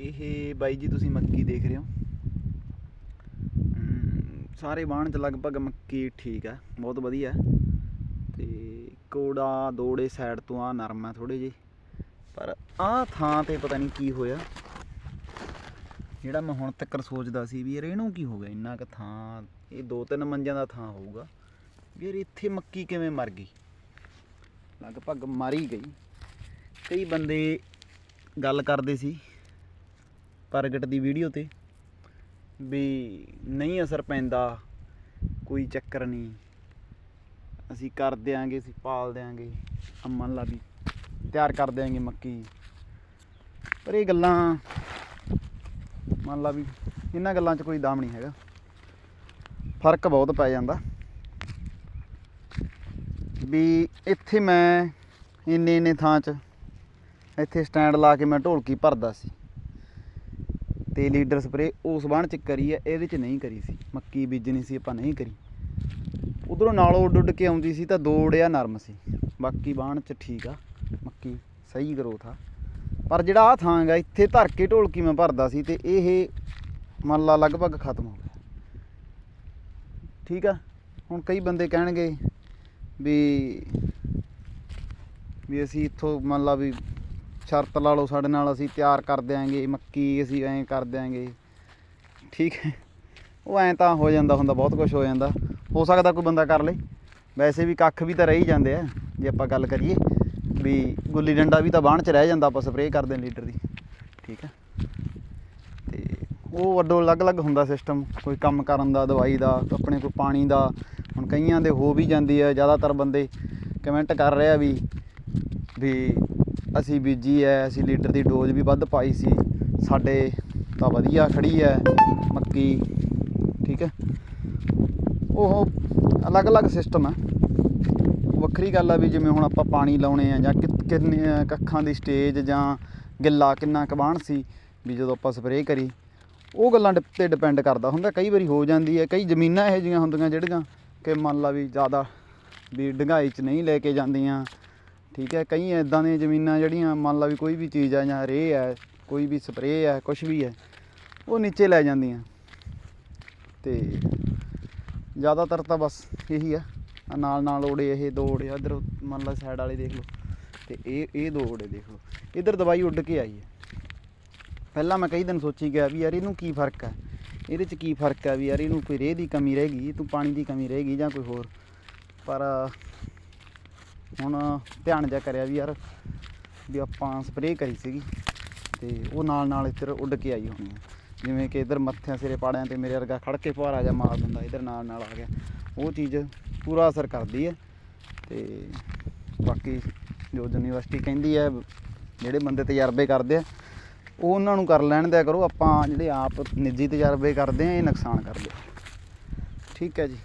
ਇਹ ਬਾਈ ਜੀ ਤੁਸੀਂ ਮੱਕੀ ਦੇਖ ਰਹੇ ਹੋ। ਸਾਰੇ ਬਾਣ ਚ ਲਗਭਗ ਮੱਕੀ ਠੀਕ ਹੈ ਬਹੁਤ ਵਧੀਆ। ਹੈ। ਤੇ ਕੋੜਾ ਦੋੜੇ ਸਾਈਡ ਤੋਂ ਆ, ਨਰਮ ਹੈ ਥੋੜੇ ਜਿਹੇ। ਪਰ ਆਹ ਥਾਂ ਤੇ ਪਤਾ ਨਹੀਂ ਕੀ ਹੋਇਆ। ਜਿਹੜਾ ਮੈਂ ਹੁਣ ਤੱਕ ਸੋਚਦਾ ਸੀ ਵੀ ਯਾਰ ਇਹਨੂੰ ਕੀ ਹੋ ਗਿਆ, ਇੰਨਾ ਕੁ ਥਾਂ, ਇਹ ਦੋ ਤਿੰਨ ਮੰਜਿਆਂ ਦਾ ਥਾਂ ਹੋਊਗਾ। ਵੀ ਯਾਰ ਇੱਥੇ ਮੱਕੀ ਕਿਵੇਂ ਮਰ ਗਈ? ਲਗਭਗ ਮਰ ਹੀ ਗਈ। ਕਈ ਬੰਦੇ ਗੱਲ ਕਰਦੇ ਸੀ ਪ੍ਰਗਟ ਦੀ ਵੀਡੀਓ ਤੇ ਵੀ ਨਹੀਂ ਅਸਰ ਪੈਂਦਾ, ਕੋਈ ਚੱਕਰ ਨਹੀਂ। ਅਸੀਂ ਕਰ ਦਿਆਂਗੇ, ਅਸੀਂ ਪਾਲ ਦਿਆਂਗੇ ਅਮਨ ਲਾ ਵੀ ਤਿਆਰ ਕਰ ਦਿਆਂਗੇ ਮੱਕੀ। ਪਰ ਇਹ ਗੱਲਾਂ, ਮੰਨ ਲਾ ਵੀ ਇਹਨਾਂ ਗੱਲਾਂ 'ਚ ਕੋਈ ਦਾਮ ਨਹੀਂ ਹੈਗਾ। ਫ਼ਰਕ ਬਹੁਤ ਪੈ ਜਾਂਦਾ। ਵੀ ਇੱਥੇ ਮੈਂ ਇੰਨੇ ਇੰਨੇ ਥਾਂ 'ਚ ਇੱਥੇ ਸਟੈਂਡ ਲਾ ਕੇ ਮੈਂ ਢੋਲਕੀ ਭਰਦਾ ਸੀ। ਤੇ ਲੀਡਰ ਸਪਰੇ ਉਸ ਬਾਣ ਚ ਕਰੀ ਹੈ ਇਹਦੇ ਚ ਨਹੀਂ ਕਰੀ ਸੀ। ਮੱਕੀ ਬੀਜਣੀ ਸੀ, ਆਪਾਂ ਨਹੀਂ ਕਰੀ। ਉਧਰੋਂ ਨਾਲੋਂ ਉੱਡ ਉੱਡ ਕੇ ਆਉਂਦੀ ਸੀ ਤਾਂ ਦੋੜਿਆ ਨਰਮ ਸੀ। ਬਾਕੀ ਬਾਣ ਚ ਠੀਕ ਆ, ਮੱਕੀ ਸਹੀ ਗਰੋਥ ਆ। ਪਰ ਜਿਹੜਾ ਆ ਥਾਂ ਗਾ ਇੱਥੇ ਧਰ ਕੇ ਢੋਲਕੀ ਮੈਂ ਭਰਦਾ ਸੀ ਤੇ ਇਹ ਮੰਨ ਲਾ ਲਗਭਗ ਖਤਮ ਹੋ ਗਿਆ। ਠੀਕ ਆ? ਹੁਣ ਕਈ ਬੰਦੇ ਕਹਿਣਗੇ ਵੀ ਵੀ ਅਸੀਂ ਇੱਥੋਂ ਮੰਨ ਲਾ ਵੀ ਸ਼ਰਤ ਲਾ ਲਓ ਸਾਡੇ ਨਾਲ, ਅਸੀਂ ਤਿਆਰ ਕਰ ਦਿਆਂਗੇ, ਮੱਕੀ ਅਸੀਂ ਐਂ ਕਰ ਦਿਆਂਗੇ। ਠੀਕ ਹੈ। ਉਹ ਐਂ ਤਾਂ ਹੋ ਜਾਂਦਾ ਹੁੰਦਾ, ਬਹੁਤ ਕੁਝ ਹੋ ਜਾਂਦਾ। ਹੋ ਸਕਦਾ ਕੋਈ ਬੰਦਾ ਕਰ ਲੇ। ਵੈਸੇ ਵੀ ਕੱਖ ਵੀ ਤਾਂ ਰਹਿ ਹੀ ਜਾਂਦੇ ਆ, ਜੇ ਆਪਾਂ ਗੱਲ ਕਰੀਏ। ਵੀ ਗੁੱਲੀ ਡੰਡਾ ਵੀ ਤਾਂ ਬਾਣ ਚ ਰਹਿ ਜਾਂਦਾ, ਆਪਾਂ ਸਪਰੇਅ ਕਰਦੇ ਹਾਂ ਲੀਟਰ ਦੀ। ਠੀਕ ਹੈ। ਤੇ ਉਹ ਵੱਡੋ ਅਲੱਗ-ਅਲੱਗ ਹੁੰਦਾ ਸਿਸਟਮ। ਕੋਈ ਕੰਮ ਕਰਨ ਦਾ, ਦਵਾਈ ਦਾ, ਆਪਣੇ ਕੋਈ ਪਾਣੀ ਦਾ। ਹੁਣ ਕਈਆਂ ਦੇ ਹੋ ਵੀ ਜਾਂਦੀ ਹੈ, ਜ਼ਿਆਦਾਤਰ ਬੰਦੇ ਕਮੈਂਟ ਕਰ ਰਿਹਾ ਵੀ ਵੀ ਅਸੀਂ ਬੀਜੀ ਐ, ਅਸੀਂ ਲੀਟਰ ਦੀ ਡੋਜ਼ ਵੀ ਵੱਧ ਪਾਈ ਸੀ। ਸਾਡੇ ਤਾਂ ਵਧੀਆ ਖੜੀ ਐ, ਮੱਕੀ, ਠੀਕ ਹੈ ਉਹ ਅਲੱਗ-ਅਲੱਗ ਸਿਸਟਮ ਹੈ ਵੱਖਰੀ ਗੱਲ ਆ ਵੀ ਜਿਵੇਂ ਹੁਣ ਆਪਾਂ ਪਾਣੀ ਲਾਉਣੇ ਆ ਜਾਂ ਕਿੰਨੇ ਕੱਖਾਂ ਦੀ ਸਟੇਜ ਜਾਂ ਗਿੱਲਾ ਕਿੰਨਾ ਕਬਾਣ ਸੀ ਵੀ ਜਦੋਂ ਆਪਾਂ ਸਪਰੇਅ ਕਰੀ, ਉਹ ਗੱਲਾਂ ਡਿਪ- ਤੇ ਡਿਪੈਂਡ ਕਰਦਾ ਹੁੰਦਾ। ਕਈ ਵਾਰੀ ਹੋ ਜਾਂਦੀ ਹੈ ਕਈ ਜ਼ਮੀਨਾਂ ਇਹੋ ਜਿਹੀਆਂ ਹੁੰਦੀਆਂ ਜਿਹੜੀਆਂ ਕਿ ਮੰਨ ਲਾ ਵੀ ਜ਼ਿਆਦਾ ਵੀ ਡੰਗਾਈ 'ਚ ਨਹੀਂ ਲੈ ਕੇ ਜਾਂਦੀਆਂ। ਠੀਕ ਹੈ, ਕਈ ਇਦਾਂ ਦੀਆਂ ਜ਼ਮੀਨਾਂ ਜਿਹੜੀਆਂ ਮੰਨ ਲਾ ਵੀ ਕੋਈ ਵੀ ਚੀਜ਼ ਹੈ ਜਾਂ ਰੇਹ ਹੈ ਕੋਈ ਵੀ ਸਪਰੇਅ ਹੈ ਕੁਝ ਵੀ ਹੈ ਉਹ ਨੀਚੇ ਲੈ ਜਾਂਦੀਆਂ। ਤੇ ਜ਼ਿਆਦਾਤਰ ਤਾਂ ਬਸ ਇਹੀ ਆ। ਨਾਲ ਨਾਲ ਓੜੇ ਇਹ ਦੋ ਓੜੇ ਇਧਰ ਮੰਨ ਲਾ ਸਾਈਡ ਵਾਲੇ ਦੇਖ ਲਓ। ਤੇ ਇਹ ਇਹ ਦੋ ਓੜੇ ਦੇਖ ਲਓ। ਇਧਰ ਦਵਾਈ ਉੱਡ ਕੇ ਆਈ ਹੈ। ਪਹਿਲਾਂ ਮੈਂ ਕਈ ਦਿਨ ਸੋਚੀ ਗਿਆ ਵੀ ਯਾਰ ਇਹਨੂੰ ਕੀ ਫ਼ਰਕ ਹੈ ਇਹਦੇ 'ਚ ਕੀ ਫ਼ਰਕ ਹੈ ਵੀ ਯਾਰ ਇਹਨੂੰ ਕੋਈ ਰੇਹ ਦੀ ਕਮੀ ਰਹੇਗੀ ਗਈ, ਤੂੰ ਪਾਣੀ ਦੀ ਕਮੀ ਰਹੇਗੀ ਜਾਂ ਕੋਈ ਹੋਰ। ਪਰ ਹੁਣ ਧਿਆਨ ਜਿਹਾ ਕਰਿਆ ਵੀ ਯਾਰ ਵੀ ਆਪਾਂ ਸਪਰੇਅ ਕਰੀ ਸੀਗੀ ਤੇ ਉਹ ਨਾਲ ਨਾਲ ਇੱਧਰ ਉੱਡ ਕੇ ਆਈ ਹੋਣੀ ਹੈ ਜਿਵੇਂ ਕਿ ਇੱਧਰ ਮੱਥਿਆਂ ਸਿਰੇ ਪਾੜਿਆਂ ਤੇ ਮੇਰੇ ਵਰਗਾ ਖੜ ਕੇ ਫੁਹਾਰਾ ਜਿਹਾ ਮਾਰ ਦਿੰਦਾ, ਇੱਧਰ ਨਾਲ ਨਾਲ ਆ ਗਿਆ। ਉਹ ਚੀਜ਼ ਪੂਰਾ ਅਸਰ ਕਰਦੀ ਹੈ ਤੇ ਬਾਕੀ ਜੋ ਯੂਨੀਵਰਸਿਟੀ ਕਹਿੰਦੀ ਹੈ ਜਿਹੜੇ ਬੰਦੇ ਤਜਰਬੇ ਕਰਦੇ ਆ, ਉਹ ਉਹਨਾਂ ਨੂੰ ਕਰ ਲੈਣ ਦਿਆ ਕਰੋ। ਆਪਾਂ ਜਿਹੜੇ ਆਪ ਨਿੱਜੀ ਤਜਰਬੇ ਕਰਦੇ ਆ, ਇਹ ਨੁਕਸਾਨ ਕਰਦੇ ਆ। ਠੀਕ ਹੈ ਜੀ।